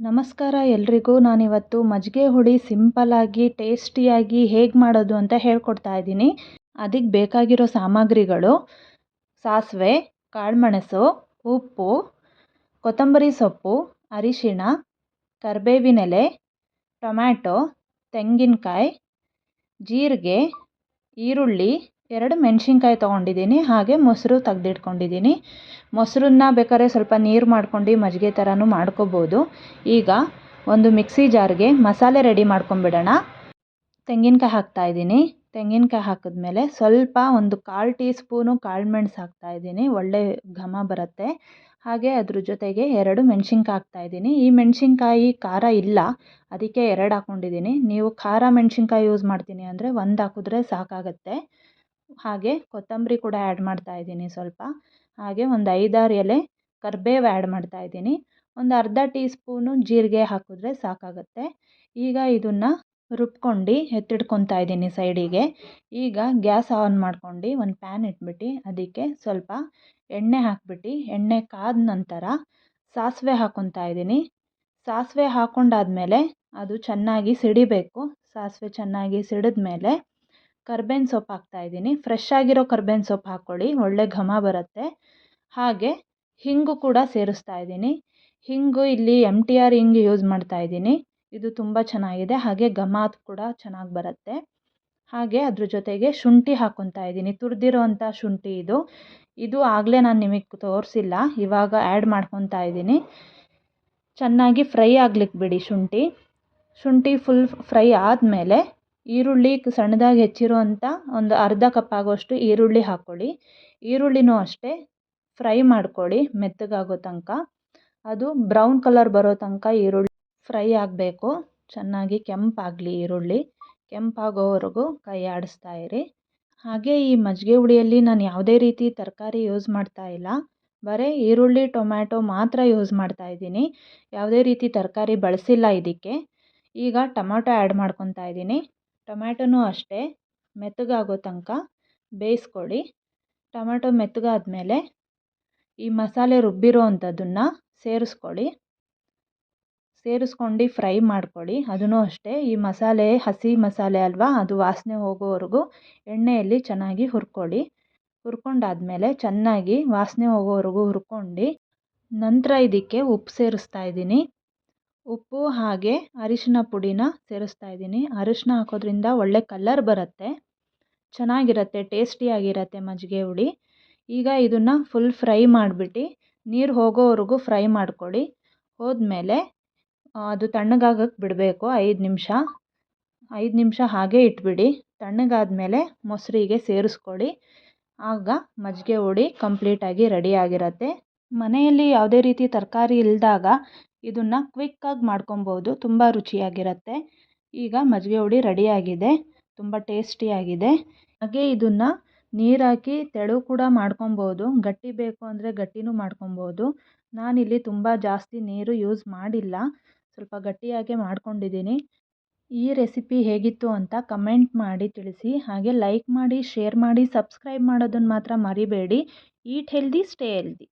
ನಮಸ್ಕಾರ ಎಲ್ರಿಗೂ. ನಾನಿವತ್ತು ಮಜ್ಜಿಗೆ ಹುಳಿ ಸಿಂಪಲ್ಲಾಗಿ ಟೇಸ್ಟಿಯಾಗಿ ಹೇಗೆ ಮಾಡೋದು ಅಂತ ಹೇಳ್ಕೊಡ್ತಾ ಇದ್ದೀನಿ. ಅದಕ್ಕೆ ಬೇಕಾಗಿರೋ ಸಾಮಗ್ರಿಗಳು ಸಾಸಿವೆ, ಕಾಳುಮೆಣಸು, ಉಪ್ಪು, ಕೊತ್ತಂಬರಿ ಸೊಪ್ಪು, ಅರಿಶಿಣ, ಕರಿಬೇವಿನೆಲೆ, ಟೊಮ್ಯಾಟೊ, ತೆಂಗಿನಕಾಯಿ, ಜೀರಿಗೆ, ಈರುಳ್ಳಿ ಎರಡು ಮೆಣಸಿನ್ಕಾಯಿ ತೊಗೊಂಡಿದ್ದೀನಿ, ಹಾಗೆ ಮೊಸರು ತೆಗ್ದಿಟ್ಕೊಂಡಿದ್ದೀನಿ. ಮೊಸರನ್ನ ಬೇಕಾದ್ರೆ ಸ್ವಲ್ಪ ನೀರು ಮಾಡ್ಕೊಂಡು ಮಜ್ಜಿಗೆ ಥರನೂ ಮಾಡ್ಕೋಬೋದು. ಈಗ ಒಂದು ಮಿಕ್ಸಿ ಜಾರ್ಗೆ ಮಸಾಲೆ ರೆಡಿ ಮಾಡ್ಕೊಂಬಿಡೋಣ ತೆಂಗಿನಕಾಯಿ ಹಾಕ್ತಾಯಿದ್ದೀನಿ ತೆಂಗಿನಕಾಯಿ ಹಾಕಿದ್ಮೇಲೆ ಸ್ವಲ್ಪ ಒಂದು ಕಾಲು ಟೀ ಸ್ಪೂನು ಕಾಳುಮೆಣ್ಸು ಹಾಕ್ತಾಯಿದ್ದೀನಿ ಒಳ್ಳೆ ಘಮ ಬರುತ್ತೆ. ಹಾಗೆ ಅದ್ರ ಜೊತೆಗೆ ಎರಡು ಮೆಣಸಿನ್ಕಾಯಿ ಹಾಕ್ತಾಯಿದ್ದೀನಿ ಈ ಮೆಣಸಿನ್ಕಾಯಿ ಖಾರ ಇಲ್ಲ. ಅದಕ್ಕೆ ಎರಡು ಹಾಕ್ಕೊಂಡಿದ್ದೀನಿ ನೀವು ಖಾರ ಮೆಣಸಿನ್ಕಾಯಿ ಯೂಸ್ ಮಾಡ್ತೀನಿ ಅಂದರೆ ಒಂದು ಹಾಕಿದ್ರೆ ಸಾಕಾಗುತ್ತೆ. ಹಾಗೆ ಕೊತ್ತಂಬರಿ ಕೂಡ ಆ್ಯಡ್ ಮಾಡ್ತಾ ಇದ್ದೀನಿ ಸ್ವಲ್ಪ. ಹಾಗೆ ಒಂದು ಐದಾರು ಎಲೆ ಕರಿಬೇವು ಆ್ಯಡ್ ಮಾಡ್ತಾ ಇದ್ದೀನಿ. ಒಂದು ಅರ್ಧ ಟೀ ಸ್ಪೂನು ಜೀರಿಗೆ ಹಾಕಿದ್ರೆ ಸಾಕಾಗುತ್ತೆ. ಈಗ ಇದನ್ನು ರುಬ್ಕೊಂಡು ಎತ್ತಿಟ್ಕೊತಾ ಇದ್ದೀನಿ ಸೈಡಿಗೆ ಈಗ ಗ್ಯಾಸ್ ಆನ್ ಮಾಡ್ಕೊಂಡು ಒಂದು ಪ್ಯಾನ್ ಇಟ್ಬಿಟ್ಟು ಅದಕ್ಕೆ ಸ್ವಲ್ಪ ಎಣ್ಣೆ ಹಾಕ್ಬಿಟ್ಟು ಎಣ್ಣೆ ಕಾದ ನಂತರ ಸಾಸಿವೆ ಹಾಕೊತಾ ಇದ್ದೀನಿ. ಸಾಸಿವೆ ಹಾಕ್ಕೊಂಡಾದ್ಮೇಲೆ ಅದು ಚೆನ್ನಾಗಿ ಸಿಡಿಬೇಕು. ಸಾಸಿವೆ ಚೆನ್ನಾಗಿ ಸಿಡಿದ ಮೇಲೆ ಕರ್ಬೇವಿನ ಸೊಪ್ಪು ಹಾಕ್ತಾಯಿದ್ದೀನಿ ಫ್ರೆಶ್ ಆಗಿರೋ ಕರ್ಬೇವಿನ ಸೊಪ್ಪು ಹಾಕ್ಕೊಳ್ಳಿ ಒಳ್ಳೆ ಘಮ ಬರುತ್ತೆ. ಹಾಗೆ ಹಿಂಗು ಕೂಡ ಸೇರಿಸ್ತಾ ಇದ್ದೀನಿ. ಹಿಂಗು ಇಲ್ಲಿ ಎಂ ಟಿ ಆರ್ ಹಿಂಗ್ ಯೂಸ್ ಮಾಡ್ತಾ ಇದ್ದೀನಿ. ಇದು ತುಂಬ ಚೆನ್ನಾಗಿದೆ. ಹಾಗೆ ಘಮ ಕೂಡ ಚೆನ್ನಾಗಿ ಬರುತ್ತೆ. ಹಾಗೆ ಅದ್ರ ಜೊತೆಗೆ ಶುಂಠಿ ಹಾಕ್ಕೊತಾ ಇದ್ದೀನಿ. ತುರಿದಿರೋ ಅಂಥ ಶುಂಠಿ ಇದು. ಇದು ಆಗಲೇ ನಾನು ನಿಮಗೆ ತೋರಿಸಿಲ್ಲ. ಇವಾಗ ಆ್ಯಡ್ ಮಾಡ್ಕೊತಾ ಇದ್ದೀನಿ. ಚೆನ್ನಾಗಿ ಫ್ರೈ ಆಗ್ಲಿಕ್ಕೆ ಬಿಡಿ ಶುಂಠಿ. ಶುಂಠಿ ಫುಲ್ ಫ್ರೈ ಆದಮೇಲೆ ಈರುಳ್ಳಿ ಸಣ್ಣದಾಗಿ ಹೆಚ್ಚಿರುವಂಥ ಒಂದು ಅರ್ಧ ಕಪ್ ಆಗುವಷ್ಟು ಈರುಳ್ಳಿ ಹಾಕ್ಕೊಳ್ಳಿ ಈರುಳ್ಳಿನೂ ಅಷ್ಟೇ ಫ್ರೈ ಮಾಡ್ಕೊಳ್ಳಿ ಮೆತ್ತಗಾಗೋ ತನಕ. ಅದು ಬ್ರೌನ್ ಕಲರ್ ಬರೋ ತನಕ ಈರುಳ್ಳಿ ಫ್ರೈ ಆಗಬೇಕು. ಚೆನ್ನಾಗಿ ಕೆಂಪಾಗಲಿ ಈರುಳ್ಳಿ. ಕೆಂಪಾಗೋವರೆಗೂ ಕೈ ಆಡಿಸ್ತಾ ಇರಿ. ಹಾಗೆ ಈ ಮಜ್ಜಿಗೆ ಹುಳಿಯಲ್ಲಿ ನಾನು ಯಾವುದೇ ರೀತಿ ತರಕಾರಿ ಯೂಸ್ ಮಾಡ್ತಾ ಇಲ್ಲ. ಬರೀ ಈರುಳ್ಳಿ, ಟೊಮ್ಯಾಟೊ ಮಾತ್ರ ಯೂಸ್ ಮಾಡ್ತಾ ಇದ್ದೀನಿ. ಯಾವುದೇ ರೀತಿ ತರಕಾರಿ ಬಳಸಿಲ್ಲ ಇದಕ್ಕೆ. ಈಗ ಟೊಮ್ಯಾಟೊ ಆ್ಯಡ್ ಮಾಡ್ಕೊತಾ ಇದ್ದೀನಿ. ಟೊಮ್ಯಾಟೊನೂ ಅಷ್ಟೇ, ಮೆತ್ತಗಾಗೋ ತನಕ ಬೇಯಿಸ್ಕೊಳ್ಳಿ. ಟೊಮ್ಯಾಟೊ ಮೆತ್ತಗಾದ್ಮೇಲೆ ಈ ಮಸಾಲೆ ರುಬ್ಬಿರೋ ಅಂಥದ್ದನ್ನು ಸೇರಿಸ್ಕೊಳ್ಳಿ. ಸೇರಿಸ್ಕೊಂಡು ಫ್ರೈ ಮಾಡ್ಕೊಳ್ಳಿ. ಅದನ್ನು ಅಷ್ಟೇ, ಈ ಮಸಾಲೆ ಹಸಿ ಮಸಾಲೆ ಅಲ್ವಾ, ಅದು ವಾಸನೆ ಹೋಗೋವರೆಗೂ ಎಣ್ಣೆಯಲ್ಲಿ ಚೆನ್ನಾಗಿ ಹುರ್ಕೊಳ್ಳಿ. ಹುರ್ಕೊಂಡಾದ್ಮೇಲೆ ಚೆನ್ನಾಗಿ ವಾಸನೆ ಹೋಗೋವರೆಗೂ ಹುರ್ಕೊಂಡು ನಂತರ ಇದಕ್ಕೆ ಉಪ್ಪು ಸೇರಿಸ್ತಾ ಇದ್ದೀನಿ. ಉಪ್ಪು ಹಾಗೆ ಅರಿಶಿನ ಪುಡಿನ ಸೇರಿಸ್ತಾ ಇದ್ದೀನಿ. ಅರಿಶಿನ ಹಾಕೋದ್ರಿಂದ ಒಳ್ಳೆ ಕಲ್ಲರ್ ಬರುತ್ತೆ. ಚೆನ್ನಾಗಿರುತ್ತೆ ಟೇಸ್ಟಿಯಾಗಿರುತ್ತೆ ಮಜ್ಜಿಗೆ ಹುಳಿ. ಈಗ ಇದನ್ನು ಫುಲ್ ಫ್ರೈ ಮಾಡಿಬಿಟ್ಟು ನೀರು ಹೋಗೋವರೆಗೂ ಫ್ರೈ ಮಾಡ್ಕೊಳ್ಳಿ. ಹೋದ್ಮೇಲೆ ಅದು ತಣ್ಣಗಾಗಕ್ಕೆ ಬಿಡಬೇಕು ಐದು ನಿಮಿಷ. ಐದು ನಿಮಿಷ ಹಾಗೆ ಇಟ್ಬಿಡಿ. ತಣ್ಣಗಾದ ಮೇಲೆ ಮೊಸರಿಗೆ ಸೇರಿಸ್ಕೊಳ್ಳಿ. ಆಗ ಮಜ್ಜಿಗೆ ಹುಳಿ ಕಂಪ್ಲೀಟಾಗಿ ರೆಡಿಯಾಗಿರುತ್ತೆ ಮನೆಯಲ್ಲಿ ಯಾವುದೇ ರೀತಿ ತರಕಾರಿ ಇಲ್ಲದಾಗ ಇದನ್ನು ಕ್ವಿಕ್ಕಾಗಿ ಮಾಡ್ಕೊಬೋದು. ತುಂಬ ರುಚಿಯಾಗಿರುತ್ತೆ. ಈಗ ಮಜ್ಜಿಗೆ ಹುಳಿ ರೆಡಿಯಾಗಿದೆ ತುಂಬ ಟೇಸ್ಟಿಯಾಗಿದೆ ಹಾಗೆ ಇದನ್ನು ನೀರಾಕಿ ತೆಳು ಕೂಡ ಮಾಡ್ಕೊಬೋದು. ಗಟ್ಟಿ ಬೇಕು ಅಂದರೆ ಗಟ್ಟಿನೂ ಮಾಡ್ಕೊಬೋದು. ನಾನಿಲ್ಲಿ ತುಂಬ ಜಾಸ್ತಿ ನೀರು ಯೂಸ್ ಮಾಡಿಲ್ಲ. ಸ್ವಲ್ಪ ಗಟ್ಟಿಯಾಗೆ ಮಾಡ್ಕೊಂಡಿದ್ದೀನಿ ಈ ರೆಸಿಪಿ ಹೇಗಿತ್ತು ಅಂತ ಕಮೆಂಟ್ ಮಾಡಿ ತಿಳಿಸಿ. ಹಾಗೆ ಲೈಕ್ ಮಾಡಿ ಶೇರ್ ಮಾಡಿ ಸಬ್ಸ್ಕ್ರೈಬ್ ಮಾಡೋದನ್ನು ಮಾತ್ರ ಮರಿಬೇಡಿ. Eat healthy stay healthy